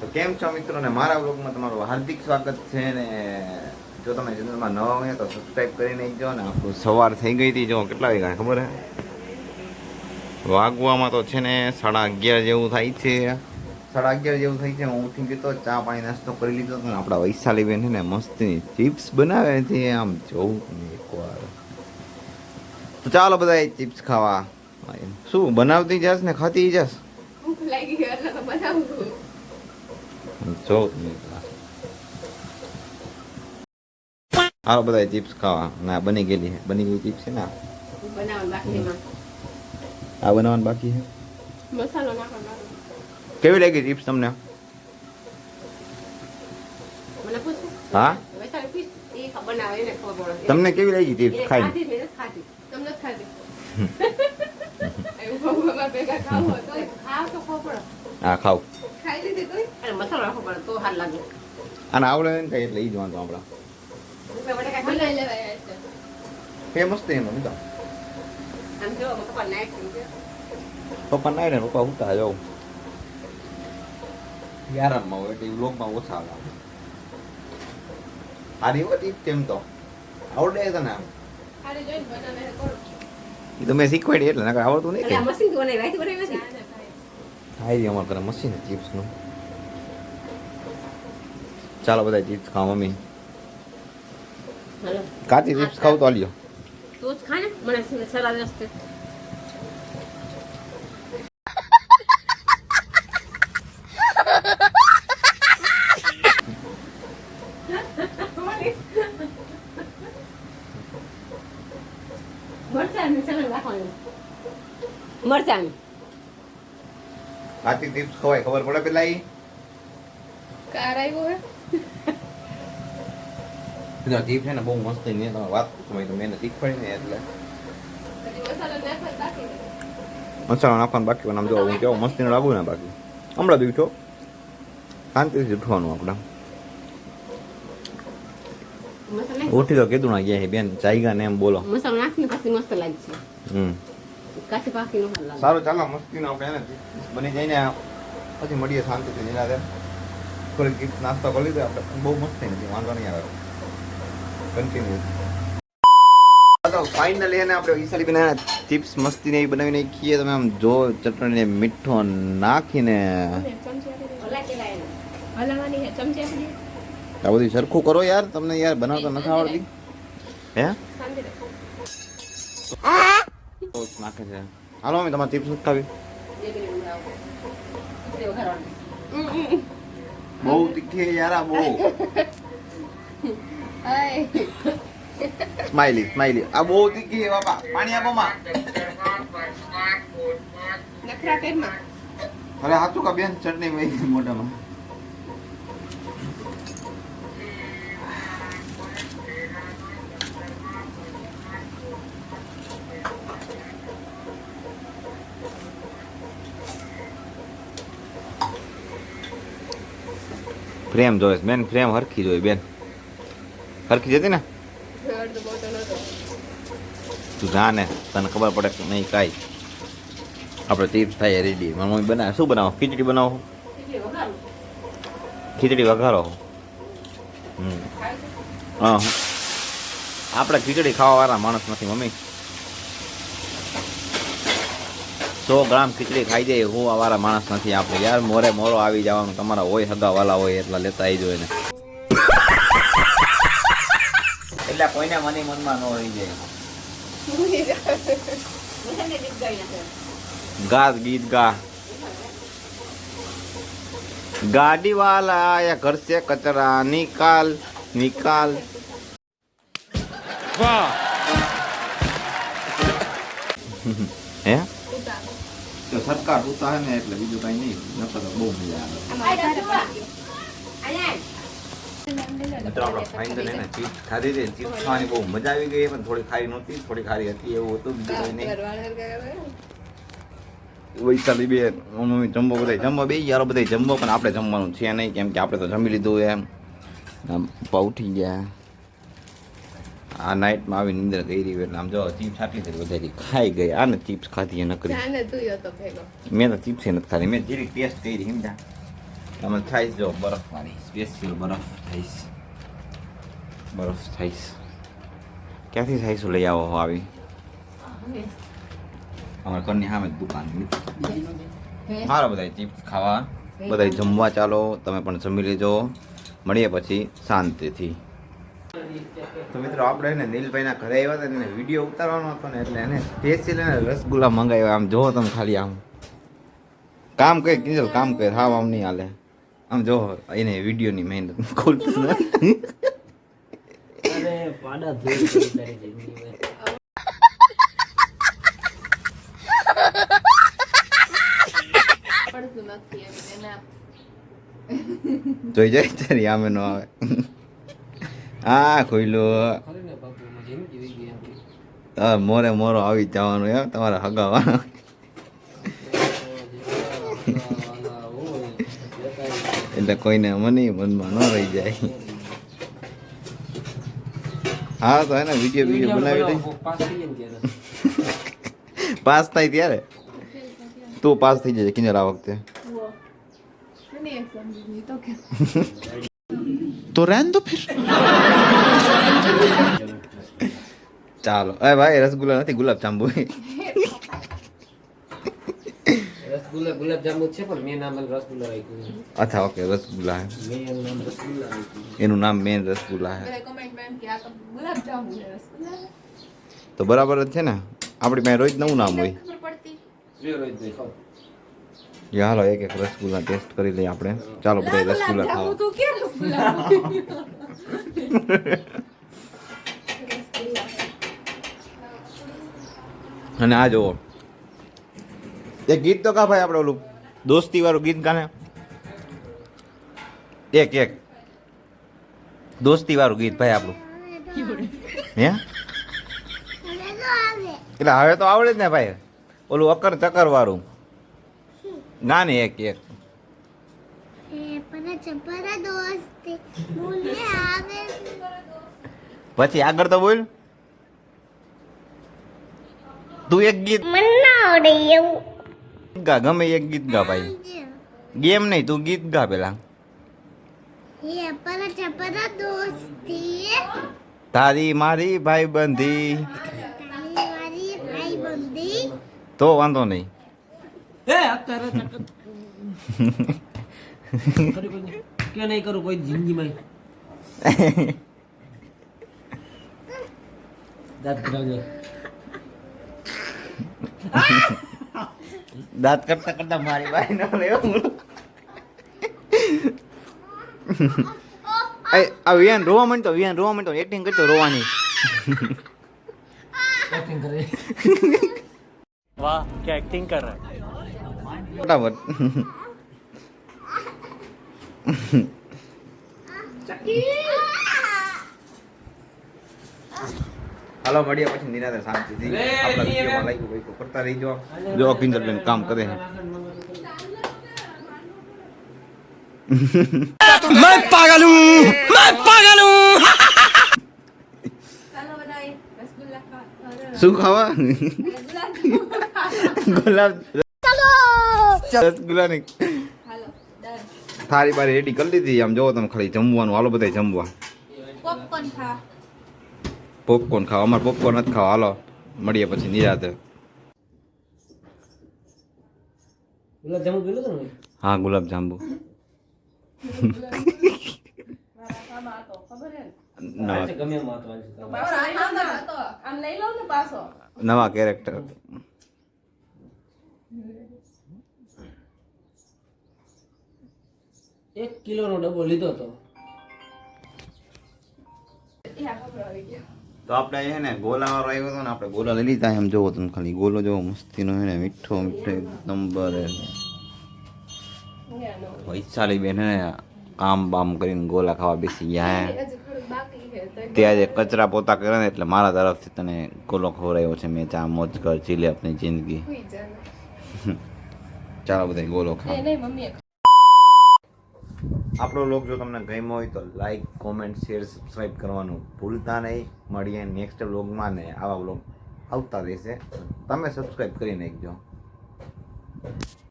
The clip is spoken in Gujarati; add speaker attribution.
Speaker 1: તો કેમ છો મિત્રો? ને મારા બ્લોગમાં તમારું હાર્દિક સ્વાગત છે ને જો તમે ચેનલમાં નવા હોય તો સબસ્ક્રાઈબ કરી નાખજો ને આપણું સવાર થઈ ગઈ હતી. જો કેટલા વાગ્યા ખબર હે વાગવામાં તો છે ને સાડા અગિયાર જેવું થાય છે. સાડા અગિયાર જેવું થાય છે. હું ઉઠી ગયો ચા પાણી નાસ્તો કરી લીધો હતો ને આપણા વૈશાલી બેન છે ને મસ્તી ચિપ્સ બનાવે છે. આમ જોઉં એકવાર. તો ચાલો બધા ચિપ્સ ખાવા. શું, બનાવતી જાસ ને ખાતી જાસ
Speaker 2: ભૂખ લાગી તો બનાવું.
Speaker 1: જો હાલો બધા ચિપ્સ ખાવા. ના બની ગયેલી છે બની ગયેલી ચિપ્સ છે ને આ.
Speaker 2: બનાવવાનું
Speaker 1: બાકી છે.
Speaker 2: મસાલો
Speaker 1: કેવી લાગી ચિપ્સ તમને? હા? તમને કેવી લાગી ચિપ્સ ખાઈ હા ખાવ.
Speaker 2: અને તો
Speaker 1: આવડે ને કઈ એટલે ઈ જ વાંધો આપણા. ફેમસ મસ્ત એનો તો
Speaker 2: પપ્પા
Speaker 1: નાય ને પપ્પા ઉતા જાઉં યારામાં હોય એટલે વ્લોગમાં ઓછા આવે. હોય ટીપ તેમ તો? આવડે
Speaker 2: છે કરો
Speaker 1: એ તો મેં શીખવાડી એટલે નકર આવડતું નહીં હાઈ અમારે ઘરે મશીન ચિપ્સનું ચાલો બધા ચિપ્સ ખાઓ મમ્મી. કાચી ચિપ્સ ખાવ તો આલ્યો.
Speaker 2: તું જ ખા ને? મને સલાદ રસ્તે. મરચાં સલાડ નાખવાનું મરચાં
Speaker 1: ખવાય ખબર પડે પેલા એ
Speaker 2: કાર આવ્યો હે
Speaker 1: બધા ચિપ્સ છે ને બહુ મસ્ત ને તમે વાત સમય તો મેં શીખવાડી ને એટલે
Speaker 2: મસાલો
Speaker 1: નાખવાનું બાકી પણ આમ જો હું કેવો મસ્તીનો લાગુ ને બાકી હમણાં બીઠો શાંતિથી ઉઠવાનું આપણે
Speaker 2: મસાલો
Speaker 1: ઉઠી તો કીધું ના ગયા બેન ચાઈગા ને એમ બોલો
Speaker 2: મસાલો નાખીને પછી મસ્ત લાગશે
Speaker 1: હમ
Speaker 2: કાચી પાકી નો લાગે
Speaker 1: સારું ચાલો મસ્તીનો આપણે બની જઈને પછી મળીએ શાંતિથી નિરાતે થોડીક ગીત નાસ્તો કરી લીધો આપણે બહુ મસ્ત નથી વાંધો નહીં આવે કન્ટિન્યુ તો ફાઇનલી એને આપણે ઈસાલી બનાવ્યા ચિપ્સ મસ્તી ને એવી બનાવીને ખીએ તમે આમ જો ચટણી ને મીઠો નાખીને. આ બધું સરખું કરો યાર. તમને યાર બનાવતા નથી આવડતી. હે? નાખે છે. હાલો અમે તમારે ચિપ્સ ખાવી. બહુ તીખી યાર આ બહુ.
Speaker 2: હાય.
Speaker 1: સ્માઈલી સ્માઈલી આ બહુ તીખી છે બાપા. પાણી આપો માં.
Speaker 2: નખરા પેટમાં.
Speaker 1: અરે હાચું કા બેન? ચટણી વહી મોઢામાં. પ્રેમ જોઈશ બેન પ્રેમ હરખી જોઈ બેન. હરખી જતી ને. તું જાને તને ખબર પડે કે નહીં કાંઈ. આપણે તીર્થ થાય રેડી. મારી મમ્મી બનાવે. શું બનાવો? ખીચડી બનાવો? ખીચડી વઘારો. હમ? હા આપણે ખીચડી ખાવાવાળા માણસ નથી મમ્મી. સો ગ્રામ ખીચડી ખાઈ જાય હું આવાળા માણસ નથી આપણે. યાર મોરે મોરો આવી જવાનું. તમારા હોય હગા વાલા હોય એટલા લેતા આવી જોઈએ ને એટલે કોઈને મને મનમાં ન રહી જાય. ગા ગીત ગા. ગાડી વાલા આયા ઘર છે કચરા નિકાલ નિકાલ. હે? તો સરકાર ઉતા હે ને એટલે બીજું કઈ નહીં. નકર બહુ મજા આવે. મિત્રો આપણે ફાઇનલ એને ચીપ્સ ખાધી હતી ચીપ્સ ખાવાની બહુ મજા આવી ગઈ પણ થોડી ખારી નહોતી. થોડી ખારી હતી એવું હતું બીજું કઈ નહીં. વૈશાલી બે મમ્મી જમવો બધા જમવા બે યારો બધા જમવો પણ આપણે જમવાનું છે નહીં કેમ કે આપણે તો જમી લીધું એમ. આમ ઉઠી ગયા. આ નાઇટમાં આવી નિંદર કરી એટલે આમ જો ચિપ્સ આટલી થઈ વધારી ખાઈ ગઈ. આને ચિપ્સ ખાધી એ નકરી.
Speaker 2: જાને તો ભેગો.
Speaker 1: મેં તો ચીપ્સ નથી ખાધી. મેં જીરી ટેસ્ટ કરી સમજા તમે થાય જો બરફ મારી સ્પેશિયલ બરફ થઈશ બરફ થઈશ. ક્યાંથી થઈશ લઈ આવો હો આવી? અમારા ઘરની સામે દુકાન સારા બધા ચિપ્સ ખાવા. બધા જમવા ચાલો, તમે પણ જમી લેજો. મળીએ પછી શાંતિથી. તો મિત્રો, આપણે એને નીલભાઈના ઘરે આવ્યા હતા ને વીડિયો ઉતારવાનો હતો ને એટલે એને સ્પેશિયલ એને રસગુલ્લા મંગાવ્યા. આમ જોવો તમે ખાલી આમ. કામ કઈ કીધું કામ કઈ હાવ આમ નહીં હાલે. આમ જોવો, એને વિડીયોની મહેનત. ખોલતું નથી.
Speaker 3: પાડા ધોઈ ધોઈ તારી જિંદગીમાં.
Speaker 2: પડતું નથી એના
Speaker 1: જોઈ જાય તારી આમે નો આવે હા ખોઈલું
Speaker 3: જિંદગી ગઈ
Speaker 1: મોરે મોરો આવી જવાનું એમ તમારે
Speaker 3: લેતા
Speaker 1: એટલે કોઈને મને મનમાં ન રહી જાય હા તો એને વીડિયો વીડિયો બનાવી દઈ.
Speaker 3: પાસ થઈ ત્યારે.
Speaker 1: પાસ થાય ત્યારે? તું પાસ થઈ જજે કિન્નર આ વખતે.
Speaker 2: તો
Speaker 1: રહેન તો ફિર. ચાલો. એ ભાઈ રસગુલ્લા નથી ગુલાબ જાંબુ.
Speaker 3: રસગુલ્લા ગુલાબ જાંબુ છે પણ મેં નામ રસગુલ્લા રાખ્યું
Speaker 1: અચ્છા ઓકે રસગુલ્લા
Speaker 3: મેં એનું નામ રસગુલ્લા રાખ્યું
Speaker 1: એનું નામ મેન રસગુલ્લા હે.
Speaker 2: તો ગુલાબ જાંબુ
Speaker 1: બરાબર જ છે ને? આપણી પાસે રોજ નવું નામ હોય. હાલો એક એક રસગુલ્લા ટેસ્ટ કરી લઈએ આપણે. ચાલો બધા રસગુલ્લા
Speaker 2: ખાઓ
Speaker 1: ખાવા.
Speaker 2: તું ક્યાં રસગુલ્લા
Speaker 1: અને આ જુઓ એક ગીત તો કા ભાઈ આપણે ઓલું દોસ્તી વાળું ગીત ગાને? એક એક. દોસ્તી વાળું ગીત ભાઈ આપણું. હે? એટલે હવે તો આવડે જ ને ભાઈ. ઓલું અકર ચકર વાળું. ના ને એક એક. પછી આગળ તો બોલ. તું એક ગીત
Speaker 4: Mana eu.
Speaker 1: ગા ગમે એક ગીત ગા ભાઈ. ગેમ નહીં તું ગીત ગા પેલા.
Speaker 4: É para para doste.
Speaker 1: તારી મારી ભાઈ બંધી
Speaker 4: Kali mari ai bandi.
Speaker 1: તો વાંધો નહીં.
Speaker 3: એ અત્યારે તક- ખરી કોઈ કે નહીં કરું કોઈ જિંદગીમાં. દાંત
Speaker 1: કરતા કરતા મારી ભાઈ નો લેવું એ આ વિયાન રોવા માંડતો વિયાન રોવા માંડતો એક્ટિંગ કરતો રોવાની.
Speaker 3: એક્ટિંગ કરે.
Speaker 1: ફટાફટ. હાલો મળીએ પછી નિરાતે શાંતિથી. આપણા વિડીયોમાં
Speaker 3: લે.
Speaker 1: લાગ્યું હોય તો કરતા રહીજો. જો કિંજલબેન કામ કરે છે.
Speaker 2: ચાલો બધાય રસગુલ્લા ખાવા.
Speaker 1: શું ખાવા?
Speaker 2: ગુલાબ. ખાવા.
Speaker 1: ગુલાબ રસગુલ્લા ની થારી બારી રેડી કરી દીધી. આમ જોવો તમે ખાલી જમવાનું. હાલો બધા જમવા.
Speaker 2: પોપકોર્ન ખા.
Speaker 1: પોપકોર્ન ખાવા અમારે પોપકોર્ન નથી ખાવા હાલો મળીએ પછી નિરાતે હા ગુલાબ જાંબુ
Speaker 2: મારા ખાવા હતો ખબર હે ને?
Speaker 1: નવા
Speaker 3: આજે ગમે એમ વાંચો આજે તમે.
Speaker 2: પાછો લઈ લઉં ને હતો. આમ લઈ લઉં ને પાછો
Speaker 1: નવા કેરેક્ટર
Speaker 3: એક કિલોનો ડબ્બો લીધો હતો
Speaker 1: તો આપણે છે ને ગોલા વાળો આવ્યો હતો ને આપણે ગોલા લઈ લીધા એમ જોવો તમે ખાલી. ગોલો જોવો મસ્તીનો છે ને મીઠો મીઠો એક નંબર વૈશાલી બેન ને કામ બામ કરીને ગોલા ખાવા બેસી ગયા
Speaker 2: તો
Speaker 1: આજે કચરા પોતા કર્યા ને એટલે મારા તરફથી તને ગોલો ખવડાવ્યો છે મેં ચા મોજ કર જીલે આપની જિંદગી. ચાલો બધા ગોલો ખાવા આપણો લોક જો તમને ગમ્યો હોય તો લાઈક કોમેન્ટ શેર સબસ્ક્રાઈબ કરવાનું ભૂલતા નહીં. મળીએ નેક્સ્ટ વ્લોગમાં ને આવા વ્લોગ આવતા રહેશે. તમે સબસ્ક્રાઈબ કરી નાખજો